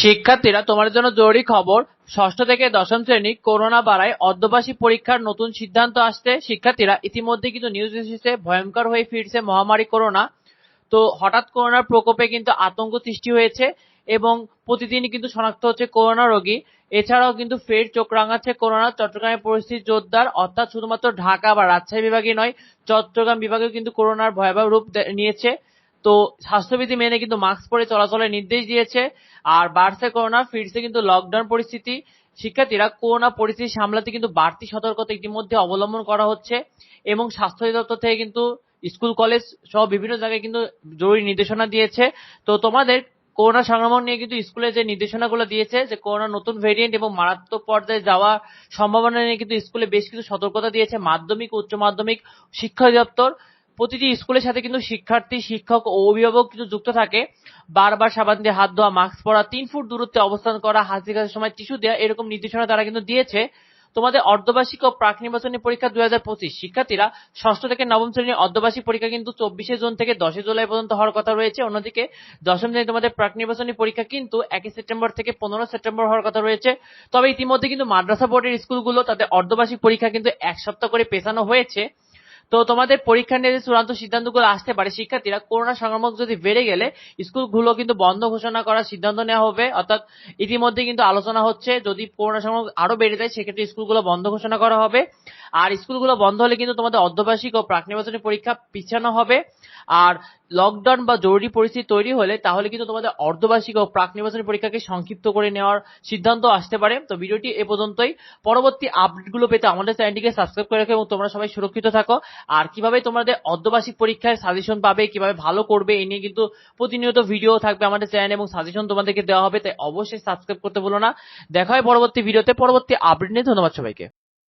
শিক্ষার্থীরা তোমাদের জন্য জরুরি খবর। ষষ্ঠ থেকে দশম শ্রেণি করোনা বাড়ায় অর্ধবার্ষিক পরীক্ষার নতুন সিদ্ধান্ত আসতে শিক্ষার্থীরা ইতিমধ্যে কিন্তু নিউজ এসেছে, ভয়ঙ্কর হয়ে ফিরছে মহামারী করোনা। তো হঠাৎ করোনার প্রকোপে কিন্তু আতঙ্ক সৃষ্টি হয়েছে এবং প্রতিদিনই কিন্তু শনাক্ত হচ্ছে করোনা রোগী। এছাড়াও কিন্তু ফের চোখ রাঙাচ্ছে করোনা। চট্টগ্রামের পরিস্থিতি জোরদার, অর্থাৎ শুধুমাত্র ঢাকা বা রাজশাহী বিভাগে নয়, চট্টগ্রাম বিভাগেও কিন্তু করোনার ভয়াবহ রূপ নিয়েছে। তো স্বাস্থ্যবিধি মেনে কিন্তু মাস্ক পরে চলাচলের নির্দেশ দিয়েছে। আর বাড়ছে করোনা, ফিরছে কিন্তু লকডাউন পরিস্থিতি। শিক্ষার্থীরা করোনা পরিস্থিতি সামলাতে কিন্তু বাড়তি সতর্কতা ইতিমধ্যে অবলম্বন করা হচ্ছে এবং স্বাস্থ্য অধিদপ্তর থেকে কিন্তু স্কুল, কলেজ সহ বিভিন্ন জায়গায় কিন্তু জরুরি নির্দেশনা দিয়েছে। তো তোমাদের করোনা সংক্রমণ নিয়ে কিন্তু স্কুলে যে নির্দেশনাগুলো দিয়েছে যে করোনা নতুন ভেরিয়েন্ট এবং মারাত্মক পর্যায়ে যাওয়ার সম্ভাবনা নিয়ে কিন্তু স্কুলে বেশ কিছু সতর্কতা দিয়েছে মাধ্যমিক, উচ্চ মাধ্যমিক শিক্ষা অধিদপ্তর। প্রতিটি স্কুলের সাথে কিন্তু শিক্ষার্থী, শিক্ষক ও অভিভাবক কিন্তু যুক্ত থাকে। বারবার সাবান দিয়ে হাত ধোয়া, মাস্ক পরা, তিন ফুট দূরত্বে অবস্থান করা, হাসি কাশির সময় টিস্যু দেওয়া এরকম নির্দেশনা তারা কিন্তু দিয়েছে। তোমাদের অর্ধবার্ষিক ও প্রাক নির্বাচনী পরীক্ষা দুই হাজার পঁচিশ। শিক্ষার্থীরা ষষ্ঠ থেকে নবম শ্রেণির অর্ধবার্ষিক পরীক্ষা কিন্তু চব্বিশে জুন থেকে দশই জুলাই পর্যন্ত হওয়ার কথা রয়েছে। অন্যদিকে দশম শ্রেণি তোমাদের প্রাক নির্বাচনী পরীক্ষা কিন্তু একই সেপ্টেম্বর থেকে পনেরো সেপ্টেম্বর হওয়ার কথা রয়েছে। তবে ইতিমধ্যে কিন্তু মাদ্রাসা বোর্ডের স্কুলগুলো তাদের অর্ধবার্ষিক পরীক্ষা কিন্তু এক সপ্তাহ করে পেছানো হয়েছে। তো তোমাদের পরীক্ষা নিয়ে চূড়ান্ত সিদ্ধান্তগুলো আসতে পারে, শিক্ষার্থীরা করোনা সংক্রমক যদি বেড়ে গেলে, স্কুলগুলো কিন্তু বন্ধ ঘোষণা করার সিদ্ধান্ত নেওয়া হবে। অর্থাৎ ইতিমধ্যে কিন্তু আলোচনা হচ্ছে, যদি করোনা সংক্রমক আরও বেড়ে যায়, সেক্ষেত্রে স্কুলগুলো বন্ধ ঘোষণা করা হবে। আর স্কুলগুলো বন্ধ হলে কিন্তু তোমাদের অর্ধবার্ষিক ও প্রাক নির্বাচনী পরীক্ষা পিছানো হবে। আর লকডাউন বা জরুরি পরিস্থিতি তৈরি হলে তাহলে কিন্তু তোমাদের অর্ধবার্ষিক ও প্রাক নির্বাচনী পরীক্ষাকে সংক্ষিপ্ত করে নেওয়ার সিদ্ধান্ত আসতে পারে। তো ভিডিওটি এ পর্যন্তই। পরবর্তী আপডেটগুলো পেতে আমাদের চ্যানেলটিকে সাবস্ক্রাইব করে রাখো এবং তোমরা সবাই সুরক্ষিত থাকো। আর কীভাবে তোমাদের অর্ধবার্ষিক পরীক্ষায় সাজেশন পাবে, কীভাবে ভালো করবে, এ নিয়ে কিন্তু প্রতিনিয়ত ভিডিও থাকবে আমাদের চ্যানেল এবং সাজেশন তোমাদেরকে দেওয়া হবে, তাই অবশ্যই সাবস্ক্রাইব করতে ভুলো না। দেখা হয় পরবর্তী ভিডিওতে পরবর্তী আপডেট নিয়ে ধন্যবাদ সবাইকে।